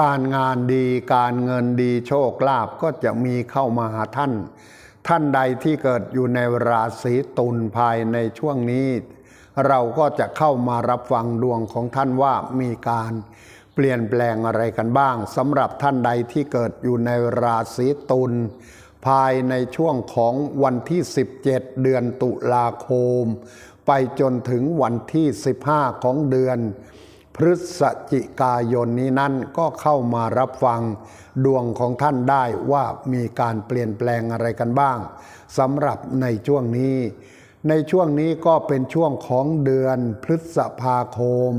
การงานดีการเงินดีโชคลาภก็จะมีเข้ามาหาท่าน ท่านใดที่เกิดอยู่ในราศีตุลภายในช่วงนี้ เราก็จะเข้ามารับฟังดวงของท่านว่ามีการเปลี่ยนแปลงอะไรกันบ้างสำหรับท่านใดที่เกิดอยู่ในราศีตุลภายในช่วงของวันที่ 17 เดือนตุลาคม ไปจนถึงวันที่ 15 ของเดือน พฤศจิกายนนี้นั้นก็เข้ามารับฟังดวงของท่านได้ว่ามีการเปลี่ยนแปลงอะไรกันบ้างสำหรับในช่วงนี้ ในช่วงนี้ก็เป็นช่วงของเดือนพฤษภาคม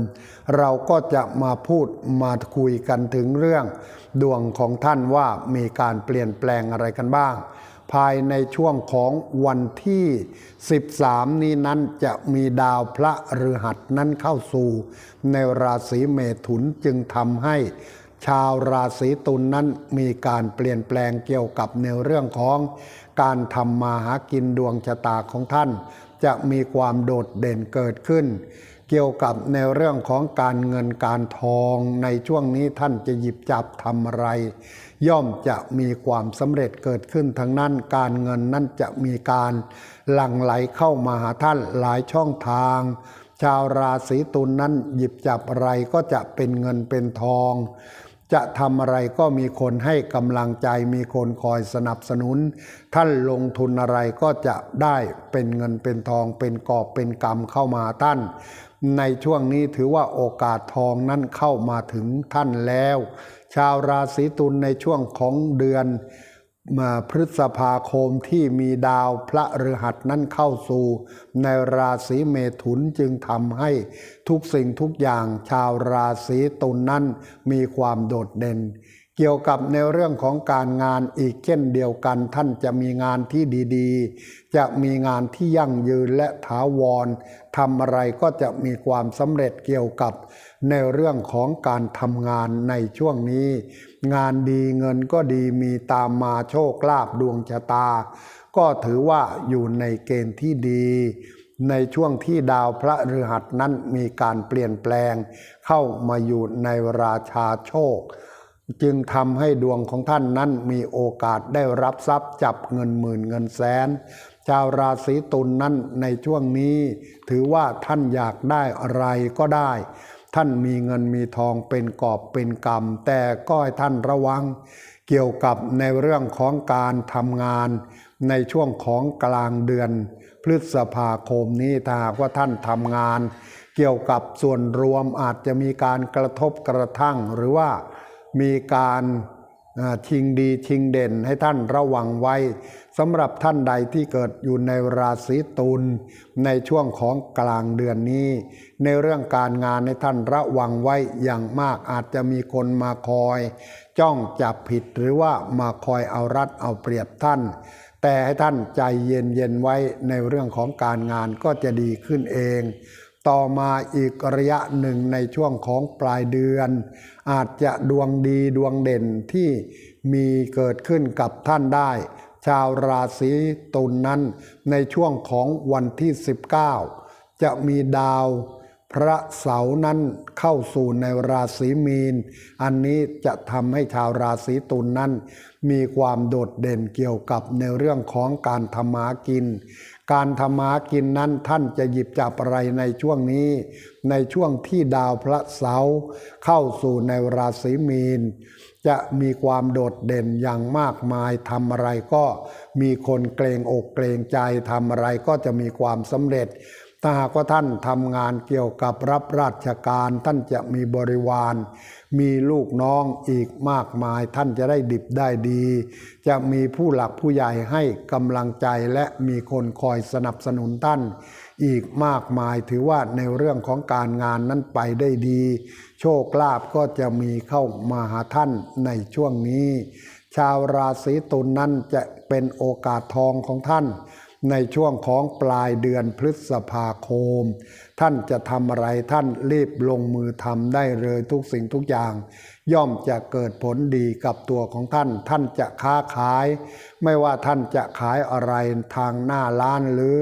เราก็จะมาพูดมาคุยกันถึงเรื่อง ดวงของท่านว่ามีการเปลี่ยนแปลงอะไรกันบ้าง ภายในช่วงของวันที่ 13 นี้นั้นจะมีดาวพระฤหัสนั้นเข้าสู่ ในราศีเมถุนจึงทำให้ชาวราศีตุลนนั้นมีการเปลี่ยนแปลงเกี่ยวกับในเรื่องของการทำมาหากินดวงชะตาของท่าน จะมีความโดดเด่นเกิดขึ้น เกี่ยวกับในเรื่องของการเงินการทองในช่วงนี้ท่านจะหยิบจับทำอะไร ย่อมจะมีความสำเร็จเกิดขึ้นทั้งนั้นการเงินนั้นจะมีการหลั่งไหลเข้ามาหาท่านหลายช่องทาง ชาวราศีตุลนนั้นหยิบจับอะไรก็จะเป็นเงินเป็นทอง จะทำอะไรก็มีคนให้กำลังใจมีคนคอยสนับสนุน ท่านลงทุนอะไรก็จะได้เป็นเงินเป็นทองเป็นกอบเป็นกรรมเข้ามาท่าน ในช่วงนี้ถือว่าโอกาสทองนั้นเข้ามาถึงท่านแล้ว ชาวราศีตุลในช่วงของเดือน พฤษภาคมที่มีดาวพระฤหัสนั้นเข้าสู่ ในราศีเมถุนจึงทำให้ทุกสิ่งทุกอย่างชาวราศีตุลนนั้นมีความโดดเด่น เกี่ยวกับในเรื่องของการงานอีกเช่นเดียวกัน ท่านจะมีงานที่ดีๆ จะมีงานที่ยั่งยืนและถาวรทำอะไรก็จะมีความสำเร็จเกี่ยวกับ ในเรื่องของการทำงานในช่วงนี้ งานดีเงินก็ดีมีตามมาโชคลาภดวงชะตา ก็ถือว่าอยู่ในเกณฑ์ที่ดีในช่วงที่ดาวพระฤหัสนั้นมีการเปลี่ยนแปลง เข้ามาอยู่ในราชาโชค จึงทำให้ดวงของท่านนั้นมีโอกาสได้รับทรัพย์จับเงินหมื่นเงินแสน ชาวราศีตุลนนั้นในช่วงนี้ ถือว่าท่านอยากได้อะไรก็ได้ ท่านมีเงินมีทองเป็นกอบเป็นกำแต่ก็ให้ท่านระวัง เกี่ยวกับในเรื่องของการทำงาน ในช่วงของกลางเดือน พฤษภาคมนี้ถ้าว่าท่านทำงาน เกี่ยวกับส่วนรวมอาจจะมีการกระทบกระทั่งหรือว่า มีการชิงดีชิงเด่นให้ท่านระวังไว้สำหรับท่านใดที่เกิดอยู่ในราศีตุลในช่วงของกลางเดือนนี้ ในเรื่องการงานให้ท่านระวังไว้อย่างมากอาจจะมีคนมาคอย จ้องจับผิดหรือว่ามาคอยเอารัดเอาเปรียบท่าน แต่ให้ท่านใจเย็นเย็นไว้ในเรื่องของการงานก็จะดีขึ้นเอง ต่อมาอีกระยะหนึ่งในช่วงของปลายเดือน อาจจะดวงดีดวงเด่นที่มีเกิดขึ้นกับท่านได้ ชาวราศีตุลนนั้น ในช่วงของวันที่ 19 จะมีดาวพระเสาร์นั้นเข้าสู่ในราศีมีน อันนี้จะทำให้ชาวราศีตุลนนั้น มีความโดดเด่นเกี่ยวกับในเรื่องของการทำมากิน การทำมากินนั้นท่านจะหยิบจับอะไรในช่วงนี้ ในช่วงที่ดาวพระเสาร์เข้าสู่ในราศีมีน จะมีความโดดเด่นอย่างมากมายทำอะไรก็มีคนเกรงอกเกรงใจทำอะไรก็จะมีความสำเร็จถ้าหากว่าท่านทำงานเกี่ยวกับรับราชการท่านจะมีบริวาร มีลูกน้องอีกมากมาย ท่านจะได้ดิบได้ดี จะมีผู้หลักผู้ใหญ่ให้กำลังใจและมีคนคอยสนับสนุนท่าน อีกมากมายถือว่าในเรื่องของการงานนั้นไปได้ดี โชคลาภก็จะมีเข้ามาหาท่านในช่วงนี้ ชาวราศีตุลนนั้นจะเป็นโอกาสทองของท่าน ในช่วงของปลายเดือนพฤษภาคม ท่านจะทำอะไรท่านรีบลงมือทำได้เลยทุกสิ่งทุกอย่าง ย่อมจะเกิดผลดีกับตัวของท่าน ท่านจะค้าขาย ไม่ว่าท่านจะขายอะไรทางหน้าร้านหรือ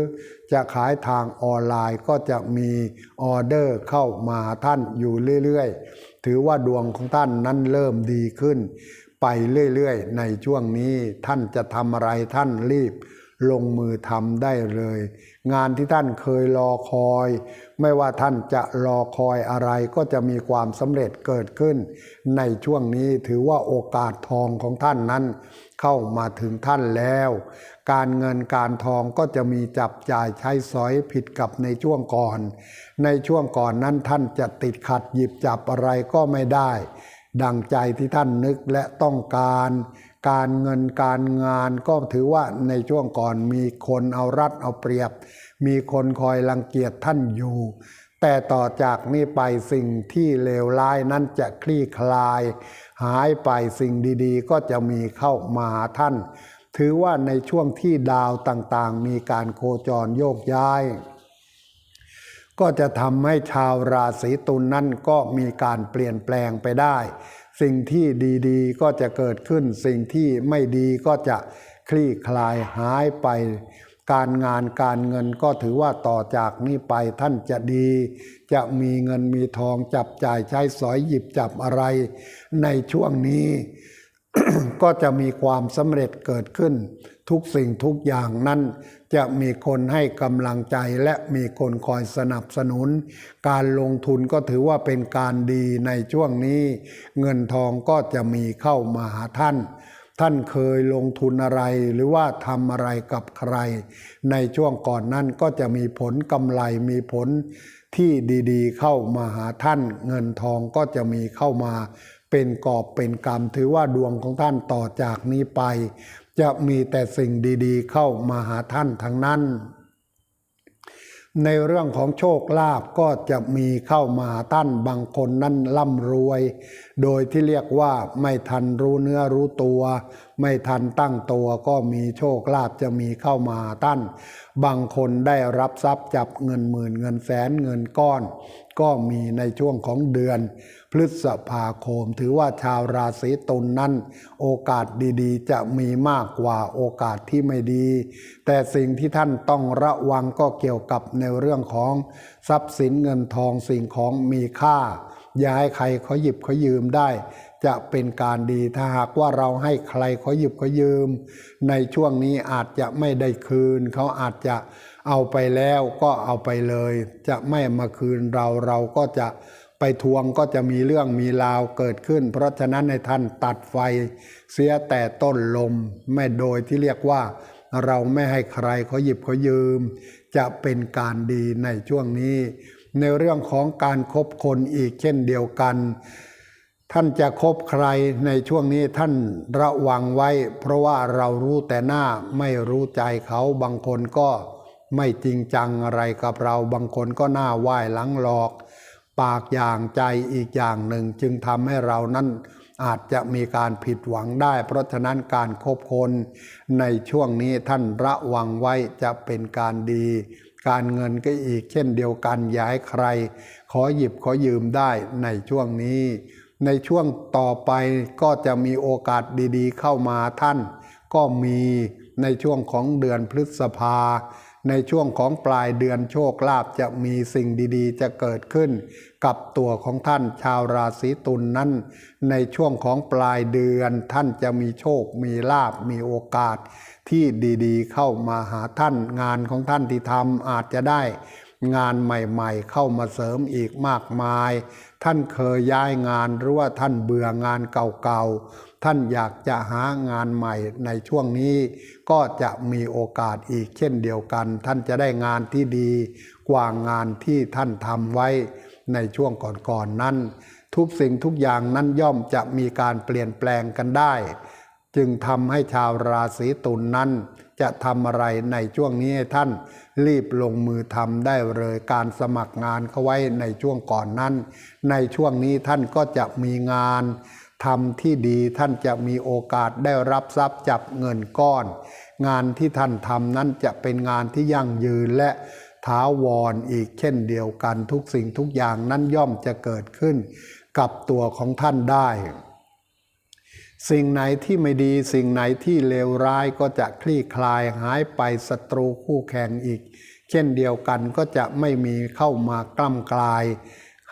จะขายทางออนไลน์ก็จะมีออเดอร์เข้ามาท่านอยู่เรื่อยๆ ถือว่าดวงของท่านนั้นเริ่มดีขึ้น ไปเรื่อยๆ ในช่วงนี้ท่านจะทำอะไรท่านรีบ ลงมือทำได้เลย งานที่ท่านเคยรอคอย ไม่ว่าท่านจะรอคอยอะไรก็จะมีความสำเร็จเกิดขึ้น ในช่วงนี้ถือว่าโอกาสทองของท่านนั้น เข้ามาถึงท่านแล้ว การเงินการทองก็จะมีจับจ่ายใช้สอยผิดกับในช่วงก่อน ในช่วงก่อนนั้นท่านจะติดขัดหยิบจับอะไรก็ไม่ได้ ดังใจที่ท่านนึกและต้องการ การเงินการงานก็ถือว่าในช่วงก่อนมีคนเอารัดเอาเปรียบ มีคนคอยรังเกียจท่านอยู่ แต่ต่อจากนี้ไปสิ่งที่เลวร้ายนั้นจะคลี่คลาย หายไปสิ่งดีๆ ก็จะมีเข้ามาหาท่าน ถือว่าในช่วงที่ดาวต่างๆ มีการโคจรโยกย้าย ก็จะทำให้ชาวราศีตุลนนั่นก็มีการเปลี่ยนแปลงไปได้ สิ่งที่ดีๆ ก็จะเกิดขึ้น สิ่งที่ไม่ดีก็จะคลี่คลายหายไป การงานการเงินก็ถือว่าต่อจากนี้ไปท่านจะดี จะมีเงินมีทองจับจ่ายใช้สอยหยิบจับอะไร ในช่วงนี้ ก็จะมีความสำเร็จเกิดขึ้น ทุกสิ่งทุกอย่างนั้น จะมีคนให้กำลังใจและมีคนคอยสนับสนุน การลงทุนก็ถือว่าเป็นการดีในช่วงนี้ เงินทองก็จะมีเข้ามาหาท่าน ท่านเคยลงทุนอะไรหรือว่าทำอะไรกับใคร ในช่วงก่อนนั้นก็จะมีผลกำไรมีผลที่ดีๆ เข้ามาหาท่าน เงินทองก็จะมีเข้ามาเป็นกอบเป็นกรรม ถือว่าดวงของท่านต่อจากนี้ไป จะมีแต่สิ่งดีๆ เข้ามาหาท่านทั้งนั้น ในเรื่องของโชคลาภก็จะมีเข้ามาหาท่านบางคนนั้นร่ำรวย โดยที่เรียกว่าไม่ทันรู้เนื้อรู้ตัวไม่ทันตั้งตัวก็มีโชคลาภจะมีเข้ามาท่าน บางคนได้รับทรัพย์จับเงินหมื่นเงินแสนเงินก้อน ก็มีในช่วงของเดือน พฤษภาคม ถือว่าชาวราศีตุลนนั้น โอกาสดีๆ จะมีมากกว่าโอกาสที่ไม่ดี แต่สิ่งที่ท่านต้องระวังก็เกี่ยวกับในเรื่องของทรัพย์สินเงินทองสิ่งของมีค่าอย่าให้ใครเขาหยิบเขายืมได้ จะเป็นการดีถ้าหากว่าเราให้ใครเขาหยิบเขายืม ในช่วงนี้อาจจะไม่ได้คืน เขาอาจจะเอาไปแล้วก็เอาไปเลย จะไม่มาคืนเราเราก็จะไปทวงก็จะมีเรื่องมีราวเกิดขึ้น เพราะฉะนั้นในท่านตัดไฟ เสียแต่ต้นลมไม่โดยที่เรียกว่า เราไม่ให้ใครเขาหยิบเขายืม จะเป็นการดีในช่วงนี้ ในเรื่องของการครบคนอีกเช่นเดียวกัน ท่านจะคบใครในช่วงนี้ท่านระวังไว้ เพราะว่าเรารู้แต่หน้าไม่รู้ใจเขาบางคนก็ไม่จริงจังอะไรกับเรา บางคนก็หน้าไหว้หลังหลอก ปากอย่างใจอีกอย่างหนึ่ง จึงทำให้เรานั้นอาจจะมีการผิดหวังได้ เพราะฉะนั้นการคบคนในช่วงนี้ท่านระวังไว้จะเป็นการดี การเงินก็อีกเช่นเดียวกันย่าให้ใคร ขอหยิบขอยืมได้ในช่วงนี้ ในช่วงต่อไปก็จะมีโอกาสดีๆ เข้ามาท่าน ก็มีในช่วงของเดือนพฤษภา ในช่วงของปลายเดือนโชคลาภจะมีสิ่งดีๆ จะเกิดขึ้น กับตัวของท่านชาวราศีตุลนนั้น ในช่วงของปลายเดือนท่านจะมีโชค มีลาบมีโอกาสที่ดีๆ เข้ามาหาท่านงานของท่านที่ทำอาจจะได้ งานใหม่ๆ เข้ามาเสริมอีกมากมาย ท่านเคยย้ายงานหรือว่าท่านเบื่องานเก่าๆ ท่านอยากจะหางานใหม่ในช่วงนี้ ก็จะมีโอกาสอีกเช่นเดียวกัน ท่านจะได้งานที่ดีกว่างานที่ท่านทำไว้ในช่วงก่อนๆนนั้น ทุกสิ่งทุกอย่างนั้นย่อมจะมีการเปลี่ยนแปลงกันได้ จึงทำให้ชาวราศีตุลนนั้น จะทำอะไรในช่วงนี้ให้ท่าน รีบลงมือทำได้เลยการสมัครงานเขาไว้ในช่วงก่อนนั้น ในช่วงนี้ท่านก็จะมีงานทำที่ดีท่านจะมีโอกาสได้รับทรัพย์จับเงินก้อน งานที่ท่านทำนั้นจะเป็นงานที่ยั่งยืนและถาวรอีกเช่นเดียวกันทุกสิ่งทุกอย่างนั้นย่อมจะเกิดขึ้น กับตัวของท่านได้ สิ่งไหนที่ไม่ดีสิ่งไหนที่เลวร้ายก็จะคลี่คลายหายไปศัตรูคู่แข่งอีก เช่นเดียวกันก็จะไม่มีเข้ามากล้ำกลาย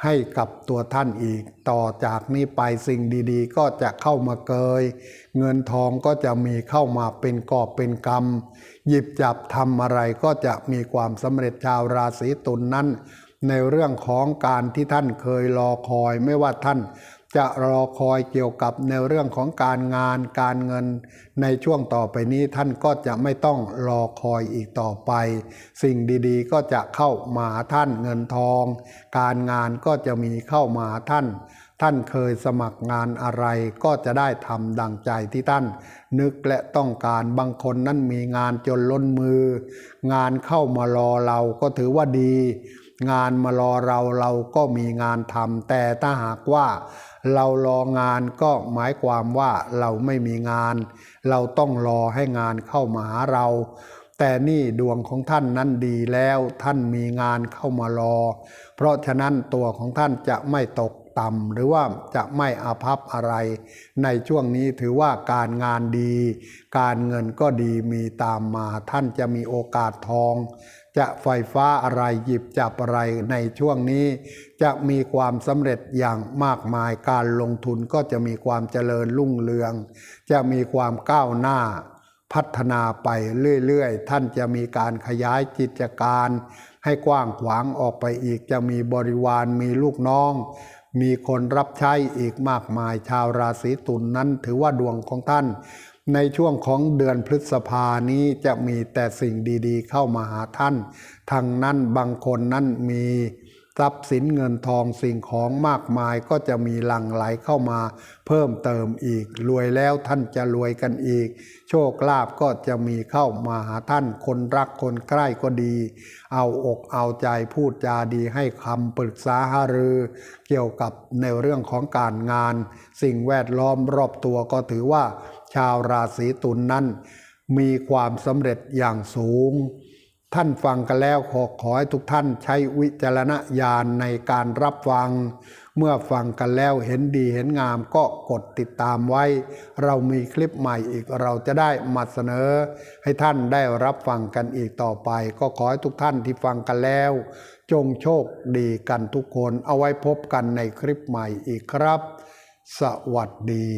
ให้กับตัวท่านอีก ต่อจากนี้ไปสิ่งดีๆ ก็จะเข้ามาเกย เงินทองก็จะมีเข้ามาเป็นกอบเป็นกำหยิบจับทำอะไรก็จะมีความสำเร็จชาวราศีตุลนนั้น ในเรื่องของการที่ท่านเคยรอคอยไม่ว่าท่าน จะรอคอยเกี่ยวกับในเรื่องของการงานการเงิน ในช่วงต่อไปนี้ท่านก็จะไม่ต้องรอคอยอีกต่อไป สิ่งดีๆก็จะเข้ามาท่านเงินทอง การงานก็จะมีเข้ามาท่าน ท่านเคยสมัครงานอะไรก็จะได้ทำดังใจที่ท่าน นึกและต้องการบางคนนั้นมีงานจนล้นมือ งานเข้ามารอเราก็ถือว่าดี งานมารอเราเราก็มีงานทำแต่ถ้าหากว่า เรารองานก็หมายความว่าเราไม่มีงาน เราต้องรอให้งานเข้ามาหาเรา แต่นี่ดวงของท่านนั้นดีแล้วท่านมีงานเข้ามารอ เพราะฉะนั้นตัวของท่านจะไม่ตก ต่ำหรือว่าจะไม่อาภัพอะไร ในช่วงนี้ถือว่าการงานดี การเงินก็ดีมีตามมาท่านจะมีโอกาสทอง จะไฟฟ้าอะไรหยิบจับอะไรในช่วงนี้ จะมีความสำเร็จอย่างมากมายการลงทุนก็จะมีความเจริญรุ่งเรือง จะมีความก้าวหน้าพัฒนาไปเรื่อยๆ ท่านจะมีการขยายกิจการ ให้กว้างขวางออกไปอีก จะมีบริวารมีลูกน้อง มีคนรับใช้อีกมากมายชาวราศีตุลนนั้นถือว่าดวงของท่าน ในช่วงของเดือนพฤษภานี้จะมีแต่สิ่งดีๆ เข้ามาหาท่านทางนั้นบางคนนั้นมี ทรัพย์สินเงินทองสิ่งของมากมายก็จะมีหลั่งไหลเข้ามา เพิ่มเติมอีก รวยแล้วท่านจะรวยกันอีก โชคลาภก็จะมีเข้ามาหาท่านคนรักคนใกล้ก็ดี เอาอกเอาใจพูดจาดีให้คำปรึกษาหารือ เกี่ยวกับในเรื่องของการงาน สิ่งแวดล้อมรอบตัวก็ถือว่า ชาวราศีตุลนนั้น มีความสำเร็จอย่างสูง ท่านฟังกันแล้วขอขอให้ทุกท่านใช้วิจารณญาณในการรับฟัง เมื่อฟังกันแล้วเห็นดีเห็นงามก็กดติดตามไว้ เรามีคลิปใหม่อีกเราจะได้มาเสนอ ให้ท่านได้รับฟังกันอีกต่อไป ก็ขอให้ทุกท่านที่ฟังกันแล้ว จงโชคดีกันทุกคนเอาไว้พบกันในคลิปใหม่อีกครับ สวัสดี